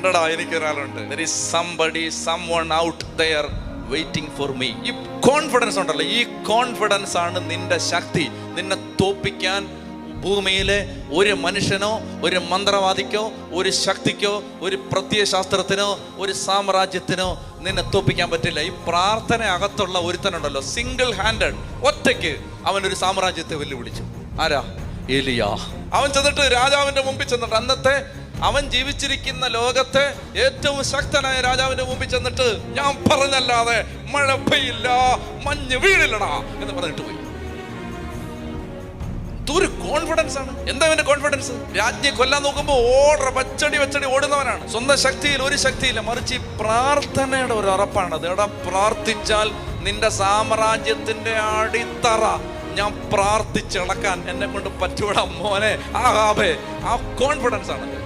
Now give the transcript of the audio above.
ഉണ്ടടാ എനിക്ക് ഒരാളുണ്ട്. There is somebody someone out there waiting for me ഈ കോൺഫിഡൻസ് ഉണ്ടല്ലോ. ഈ കോൺഫിഡൻസ് ആണ് നിന്റെ ശക്തി. നിന്നെ തോപ്പിക്കാൻ ഭൂമിയിലെ ഒരു മനുഷ്യനോ ഒരു മന്ത്രവാദിക്കോ ഒരു ശക്തിക്കോ ഒരു പ്രത്യയശാസ്ത്രത്തിനോ ഒരു സാമ്രാജ്യത്തിനോ നിന്നെ തോപ്പിക്കാൻ പറ്റില്ല. ഈ പ്രാർത്ഥന അകത്തുള്ള ഒരുത്തനുണ്ടല്ലോ. സിംഗിൾ ഹാൻഡഡ് ഒറ്റയ്ക്ക് അവൻ ഒരു സാമ്രാജ്യത്തെ വെല്ലുവിളിച്ചു. ആരാ? എലിയ അവൻ ചെന്നിട്ട് രാജാവിന്റെ മുമ്പിൽ ചെന്നിട്ട് അന്നത്തെ അവൻ ജീവിച്ചിരിക്കുന്ന ലോകത്തെ ഏറ്റവും ശക്തനായ രാജാവിന്റെ മുമ്പിൽ ചെന്നിട്ട് ഞാൻ പറഞ്ഞല്ലാതെ മഴ പെയ്യില്ല മഞ്ഞ് വീഴില്ലടാ എന്ന് പറഞ്ഞിട്ട് പോയി. ഒരു കോൺഫിഡൻസ് ആണ്. എന്താ അവന്റെ കോൺഫിഡൻസ് രാജ്ഞി കൊല്ലാൻ നോക്കുമ്പോൾ ഓർഡർ പച്ചടി വച്ചടി ഓടുന്നവനാണ്. സ്വന്തം ശക്തിയിൽ ഒരു ശക്തിയില്ല മറിച്ച് പ്രാർത്ഥനയുടെ ഒരു ഉറപ്പാണ് അത്. എടാ പ്രാർത്ഥിച്ചാൽ നിന്റെ സാമ്രാജ്യത്തിന്റെ അടിത്തറ ഞാൻ പ്രാർത്ഥിച്ചടക്കാൻ എന്നെ കൊണ്ട് പറ്റൂടാ മോനെ. ആ ഹാബേ ആ കോൺഫിഡൻസ് ആണ്.